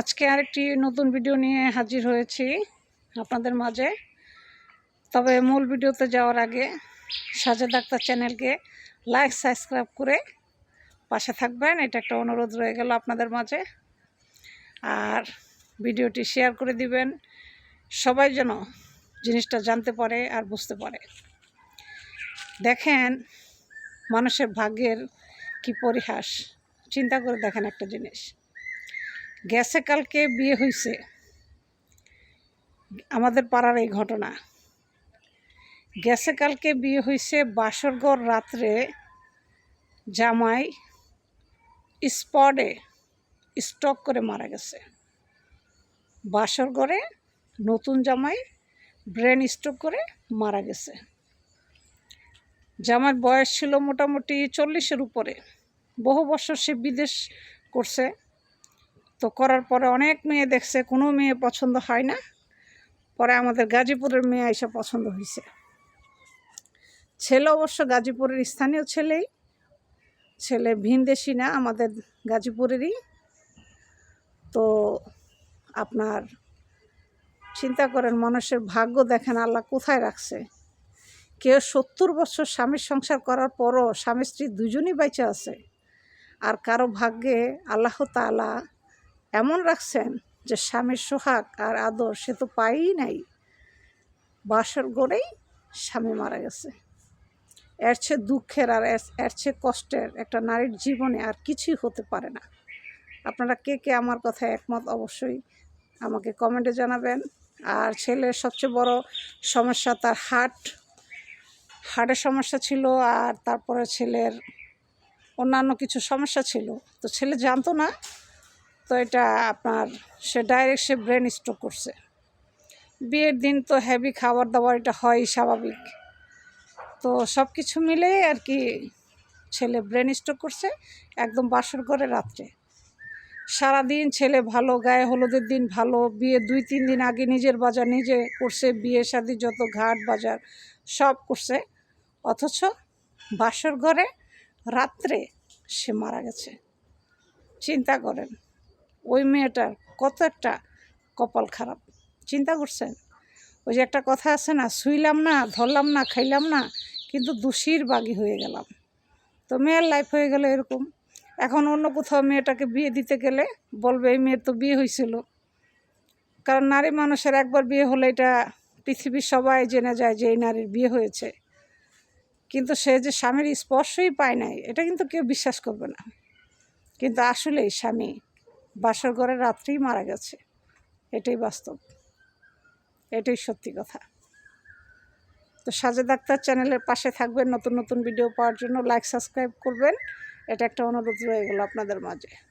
আজকে আরেকটি নতুন ভিডিও নিয়ে হাজির হয়েছি আপনাদের মাঝে। তবে মূল ভিডিওতে যাওয়ার আগে সাজেদ আক্তার চ্যানেলকে লাইক, সাবস্ক্রাইব করে পাশে থাকবেন। এটা একটা অনুরোধ রয়ে গেল আপনাদের মাঝে। আর ভিডিওটি শেয়ার করে দিবেন। সবাই যেন জিনিসটা জানতে পারে আর বুঝতে পারে। দেখেন মানুষের ভাগ্যের কি পরিহাস। চিন্তা করে দেখেন একটা জিনিস। গ্যাসে কালকে বিয়ে হয়েছে আমাদের পাড়ার এই ঘটনা। গ্যাসে কালকে বিয়ে হয়েছে বাসরঘর রাত্রে জামাই স্পটে স্টক করে মারা গেছে। বাসর ঘরে নতুন জামাই ব্রেন স্ট্রোক করে মারা গেছে। জামার বয়স ছিল মোটামুটি চল্লিশের উপরে। বহু বছর সে বিদেশ করছে। তো করার পরে অনেক মেয়ে দেখছে, কোনো মেয়ে পছন্দ হয় না। পরে আমাদের গাজীপুরের মেয়ে এসে পছন্দ হয়েছে ছেলে অবশ্য গাজীপুরের স্থানীয় ছেলেই। ছেলে ভিনদেশি না, আমাদের গাজীপুরেরই। তো আপনার চিন্তা করেন, মানুষের ভাগ্য দেখেন, আল্লাহ কোথায় রাখছে। কেউ সত্তর বছর স্বামীর সংসার করার পরও স্বামী স্ত্রী দুজনই বেঁচে আছে। আর কারও ভাগ্যে আল্লাহ তালা এমন রাখছেন যে স্বামীর সোহাগ আর আদর সে তো পাইই নাই। বাসর গড়েই স্বামী মারা গেছে। এর চেয়ে দুঃখের আর এর- চেয়ে কষ্টের একটা নারীর জীবনে আর কিছুই হতে পারে না। আপনারা কে কে আমার কথায় একমত অবশ্যই আমাকে কমেন্টে জানাবেন। আর ছেলের সবচেয়ে বড় সমস্যা তার হার্ট। হার্টের সমস্যা ছিল আর তারপরে ছেলের অন্যান্য কিছু সমস্যা ছিল। তো ছেলে জানতো না তো এটা আপনার, সে ডাইরেক্ট সে ব্রেন স্ট্রোক করছে। বিয়ের দিন তো হেভি খাবার দাবার এটা হয় স্বাভাবিক। তো সব কিছু মিলেই আর কি ছেলে ব্রেন স্ট্রোক করছে একদম বাসর করে রাত্রে। সারাদিন ছেলে ভালো, গায়ে হলুদের দিন ভালো, বিয়ে দুই, তিন দিন আগে নিজের বাজার, নিজে করছে, বিয়ে শাদি যত ঘাট বাজার সব করছে। অথচ বাসর ঘরে রাত্রে সে মারা গেছে। চিন্তা করেন। ওই মেয়েটার কত একটা কপাল খারাপ। চিন্তা করছেন? ওই যে একটা কথা আছে না, শুইলাম না, ধরলাম না, খাইলাম না, কিন্তু দোষীর বাগি হয়ে গেলাম। তো মেয়ের লাইফ হয়ে গেল এরকম। এখন অন্য কোথাও মেয়েটাকে বিয়ে দিতে গেলে বলবে, এই মেয়ের তো বিয়ে হয়েছিল কারণ নারী মানুষের একবার বিয়ে হলে এটা পৃথিবীর সবাই জেনে যায় যে এই নারীর বিয়ে হয়েছে। কিন্তু সে যে স্বামীর স্পর্শই পায় নাই, এটা কিন্তু কেউ বিশ্বাস করবে না। কিন্তু আসলেই স্বামী বাসর ঘরে রাত্রেই মারা গেছে। এটাই বাস্তব। এটাই সত্যি কথা। তো সাজেদ আক্তার চ্যানেলের পাশে থাকবেন। নতুন নতুন ভিডিও পাওয়ার জন্য লাইক, সাবস্ক্রাইব করবেন। এটা একটা অনুরোধ রয়ে গেল আপনাদের মাঝে।